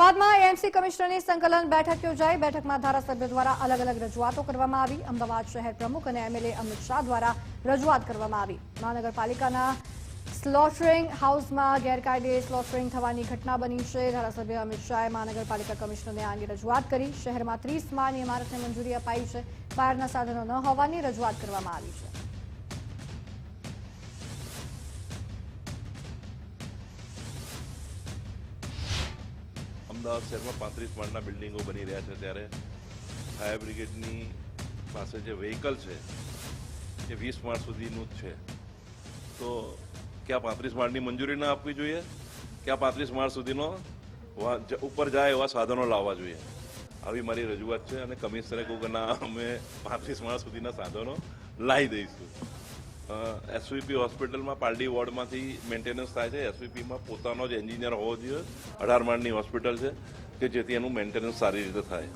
અમદાવાદમાં એએમસી કમિશનરની સંકલન બેઠક યોજાઈ. બેઠકમાં ધારાસભ્યો દ્વારા અલગ અલગ રજૂઆતો કરવામાં આવી. અમદાવાદ શહેર પ્રમુખ અને એમએલએ અમિત શાહ દ્વારા રજૂઆત કરવામાં આવી. મહાનગરપાલિકાના સ્લોટરિંગ હાઉસમાં ગેરકાયદે સ્લોટરિંગ થવાની ઘટના બની છે. ધારાસભ્ય અમિત શાહે મહાનગરપાલિકા કમિશનરને આ અંગે રજૂઆત કરી. શહેરમાં ત્રીસ માળની ઇમારતને મંજૂરી અપાઈ છે. બહારના સાધનો ન હોવાની રજૂઆત કરવામાં આવી છે. અમદાવાદ શહેરમાં પાંત્રીસ માળના બિલ્ડિંગો બની રહ્યા છે ત્યારે ફાયર બ્રિગેડની પાસે જે વ્હીકલ છે, એ વીસ માળ સુધીનું જ છે. તો ક્યાં પાંત્રીસ માળની મંજૂરી ના આપવી જોઈએ? ક્યાં પાંત્રીસ માળ સુધીનો ઉપર જાય એવા સાધનો લાવવા જોઈએ? આવી મારી રજૂઆત છે અને કમિશનરે કહ્યું કે ના, અમે પાંત્રીસ માળ સુધીના સાધનો લાવી દઈશું. એસવીપી હોસ્પિટલમાં પાલડી વોર્ડમાંથી મેન્ટેનન્સ થાય છે. એસવીપીમાં પોતાનો જ એન્જિનિયર હોવો જોઈએ. અઢાર માળની હોસ્પિટલ છે કે જેથી એનું મેન્ટેનન્સ સારી રીતે થાય.